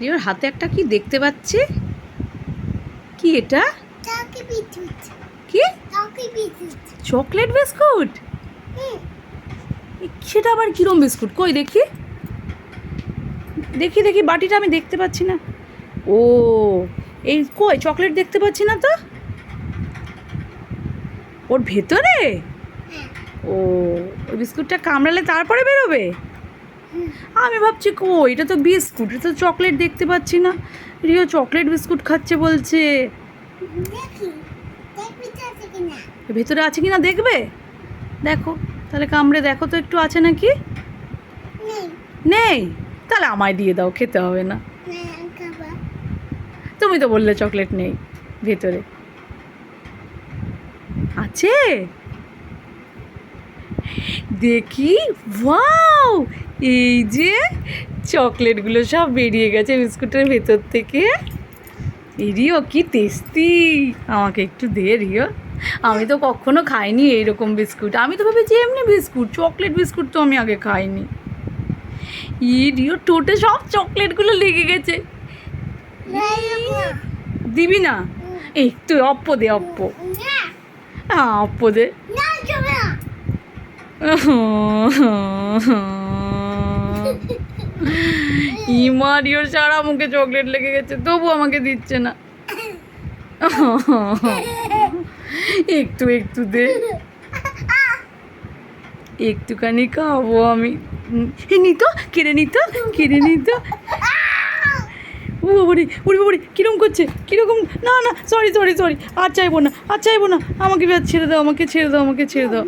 রিওর হাতে একটা কি দেখতে পাচ্ছি? কি এটা? কি? Chocolate biscuit? সেটা আবার কিরম বিস্কুট? কই দেখি। দেখি দেখি বাটিটা আমি দেখতে পাচ্ছি না। ও এই কই চকলেট দেখতে পাচ্ছি না তো? ওর ভেতরে? হ্যাঁ। ও ওই বিস্কুটটা কামড়ালে তারপরে বেরোবে। আমি ভাবছি, কো, এটা তো বিস্কুট, এটা তো চকলেট দেখতে পাচ্ছি না। রিও চকলেট বিস্কুট খাচ্ছে বলছে। ভেতরে আছে কি না দেখবে? দেখো, তাহলে কামড়ে দেখো তো একটু আছে নাকি? নেই। তাহলে আমায় দিয়ে দাও, খেতে হবে না। তুমি তো বললে চকলেট নেই ভেতরে। আছে? দেখি, ওয়াও! এই যে চকলেটগুলো সব বেরিয়ে গেছে বিস্কুটের ভেতর থেকে। রিও কি টেস্টি। আমাকে একটু দে রিও। আমি তো কখনো খাইনি এইরকম বিস্কুট। আমি তো ভেবেছি এমনি বিস্কুট চকলেট বিস্কুট তো আমি আগে খাইনি। ই রিও টোটে সব চকলেটগুলো লেগে গেছে। দিবি না? একটু অপ্প দে অপ্প। হ্যাঁ অপ্প দে। ইমারিওর সারা মুখে চকলেট লেগে গেছে তবু আমাকে দিচ্ছে না। একটু একটু দে। একটুখানি খাব আমি। নিত, কেড়ে নিত কেড়ে নিত। ও বাবারে, ওরে বাবারে, কিরম করছে? কীরকম? না না সরি সরি সরি আর চাইব না, আর চাইব না। আমাকে ছেড়ে দাও, আমাকে ছেড়ে দাও, আমাকে ছেড়ে দাও।